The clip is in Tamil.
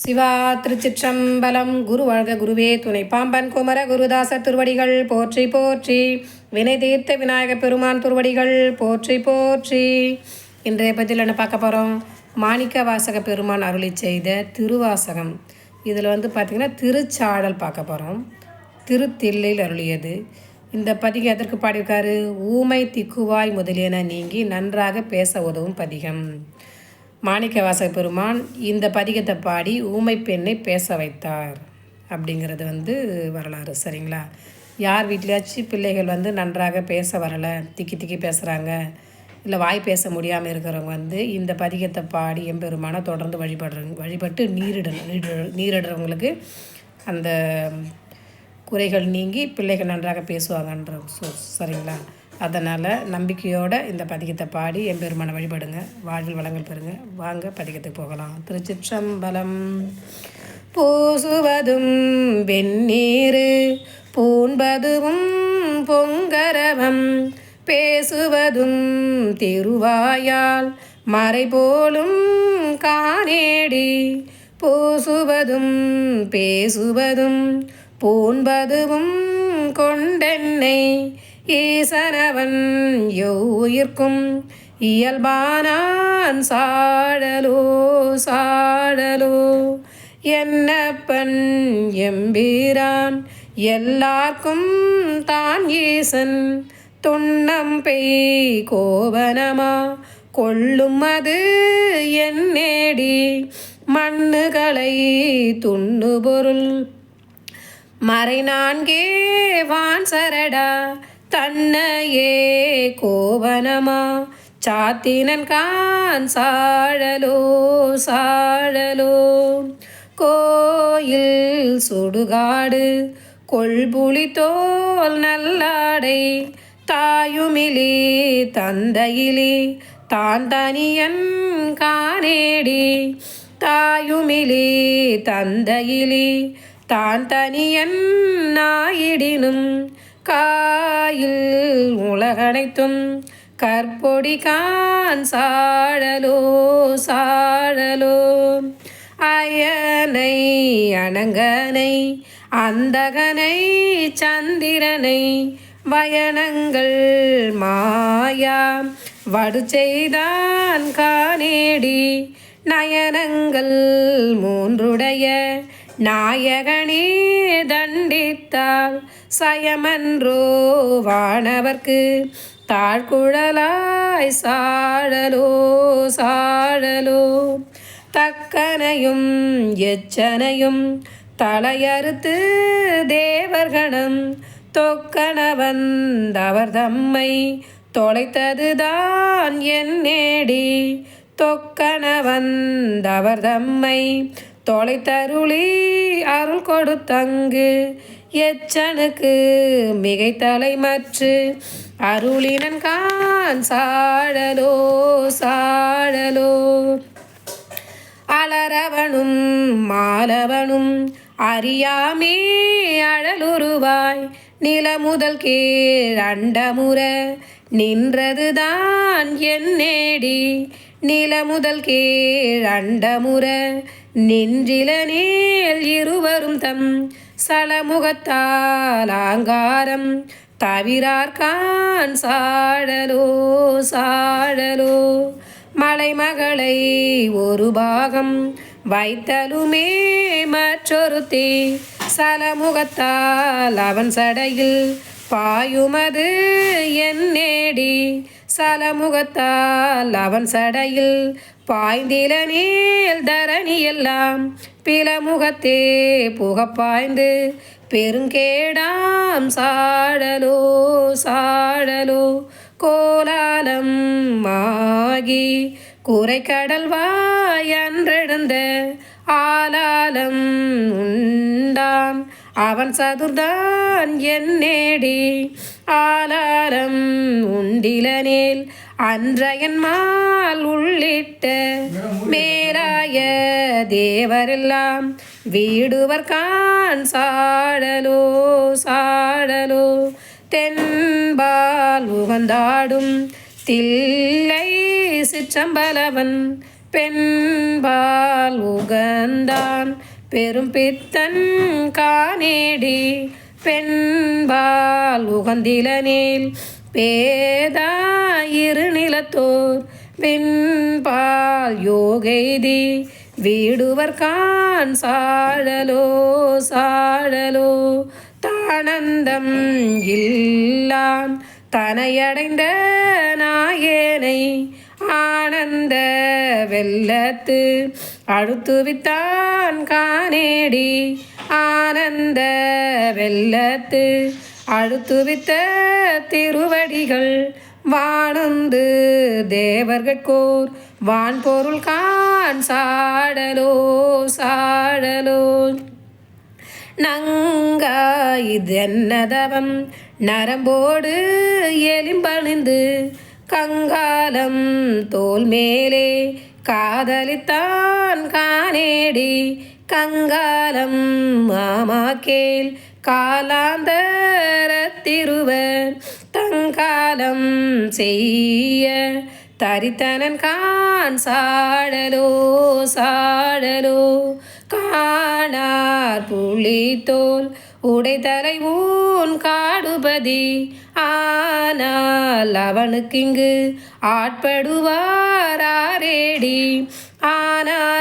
சிவா திருச்சிற்றம்பலம் குரு வாழ்க குருவே துணை பாம்பன் குமர குருதாசர் திருவடிகள் போற்றி போற்றி. வினை தீர்த்த விநாயக பெருமான் திருவடிகள் போற்றி போற்றி. இன்றைய பதில் என்ன பார்க்க போகிறோம் மாணிக்க வாசக பெருமான் அருளி செய்த திருவாசகம். இதில் வந்து பார்த்திங்கன்னா திருச்சாடல் பார்க்க போகிறோம் திருத்தில்லையில் அருளியது. இந்த பதிகம் எதற்கு பாடியிருக்காரு? ஊமை திக்குவாய் முதலியன நீங்கி நன்றாக பேச உதவும் பதிகம். மாணிக்கவாசக பெருமான் இந்த பதிகத்தை பாடி ஊமை பெண்ணை பேச வைத்தார் அப்படிங்கிறது வந்து வரலாறு சரிங்களா? யார் வீட்லையாச்சும் பிள்ளைகள் வந்து நன்றாக பேச வரலை திக்கி திக்கி பேசுகிறாங்க இல்லை வாய் பேச முடியாமல் இருக்கிறவங்க வந்து இந்த பதிகத்தை பாடி எம்பெருமானை தொடர்ந்து வழிபடுறவங்க வழிபட்டு நீரிடணும் நீரிட நீரிடுறவங்களுக்கு அந்த குறைகள் நீங்கி பிள்ளைகள் நன்றாக பேசுவாங்கன்ற சொ சரிங்களா? அதனால் நம்பிக்கையோடு இந்த பதிகத்தை பாடி எம்பெருமான வழிபடுங்க. வாழ்வில் வளங்கள் பெறுங்க. வாங்க பதிகத்துக்கு போகலாம். திருச்சிற்றம்பலம். பூசுவதும் வெந்நீர் பூண்பதுவும் பொங்கரவம் பேசுவதும் திருவாயால் மறைபோலும் காணேடி பூசுவதும் பேசுவதும் பூண்பதுவும் கொண்டென்னை ஈசனவன் யோயிர்க்கும். இயல்பானான் சாடலோ சாடலோ. என்னப்பன் எம்பீரான்? எல்லார்க்கும் தான் ஈசன். துண்ணம் பெய் கோவனமா? கொள்ளும் அது என்னேடி மண்ணுகளை துண்ணு பொருள் மறை நான்கே வான் சரடா. கண்ணையே கோவனமா? சாத்தினன் கான் சாழலோ சாழலோ. கோயில் சுடுகாடு கொள்புலி தோல் நல்லாடை. தாயுமிலே தந்தையிலே தான் தனியன் காணேடி தாயுமிலே தந்தையிலே தான் தனியன் நாயிடினும். காயில் உலகனைத்தும் கற்பொடி கான் சாழலோ சாழலோ. அயனை அணங்கனை அந்தகனை சந்திரனை வயனங்கள் மாயா. வடு செய்தான் காணேடி நயனங்கள் மூன்றுடைய நாயகனே தண்டித்தால் சயமன்றோ வானவர்க்கு தாழ்குழலாய் சாழலோ சாழலோ தக்கனையும் எச்சனையும் தலையறுத்து தேவர்கணம் தொக்கன வந்தவர் தம்மை தொலைத்ததுதான் என் நேடி தொக்கன வந்தவர் தம்மை தொலைத்தருளி அருள் கொடுத்தங்கு. எச்சனுக்கு மிகைத்தலை மற்று. அருளினன் கான் சாழலோ சாழலோ அலரவனும் மாலவனும் அறியாமே அழலுருவாய். நில முதல் கீழ் அண்டமுற நின்றதுதான் என் நேடி. நில முதல் கீழ் அண்டமுற நின்றில நேல் இருவரும் தம் சலமுகத்தால் ஆங்காரம். தவிரார்கான் சாழலோ சாழலோ மலைமகளை ஒரு பாகம் வைத்தலுமே மற்றொருத்தி. சலமுகத்தால் அவன் சடையில் பாயுமது என் நேடி. சலமுகத்தால் அவன் சடையில் பாய்ந்தில நீல் தரணி எல்லாம் பிலமுகத்தே புகப்பாய்ந்து பெருங்கேடாம் சாடலோ சாடலோ கோலாலம் ஆகி கடல் வாயன்றெழுந்த ஆலாலம் உண்டான் அவன் சதுர்தான் என் நேடி. ஆலாரம் உண்டிலனேல் அன்றையன்மால் உள்ளிட்ட மேலாய தேவரெல்லாம் வீடுவர் கான் சாடலோ சாடலோ. தென்பால் உகந்தாடும் தில்லை சிற்றம்பலவன் பெண்பால் உகந்தான் பெரும் பித்தன் காணேடி பெண்பால் உகந்திலனில் பேதாயிரு நிலத்தோர் பின்பால் யோகைதி வீடுவர் கான் சாழலோ சாழலோ. தானந்தம் இல்லான் தனையடைந்த நாயேனை ஆனந்த வெள்ளத்து அழுத்துவித்தான் காணேடி ஆனந்த வெள்ளத்து அழுத்துவித்த திருவடிகள் வானுந்து தேவர்கட்கோர் வான்பொருள் கான் சாடலோ சாடலோ. நங்கா இதென்னதவம் நரம்போடு எலிம்பணிந்து கங்காலம் தோல் மேலே காதலித்தான் காணேடி கங்காலம் மாமாக்கேல். காலாந்தரத்திருவர் தங்காலம் செய்ய தரித்தனன் கான் சாடலோ சாடலோ. காணார் புலித்தோல். உடைதலை ஊன் காடுபதி. ஆனால் அவனுக்கு இங்கு ஆட்படுவாரேடி ஆனால்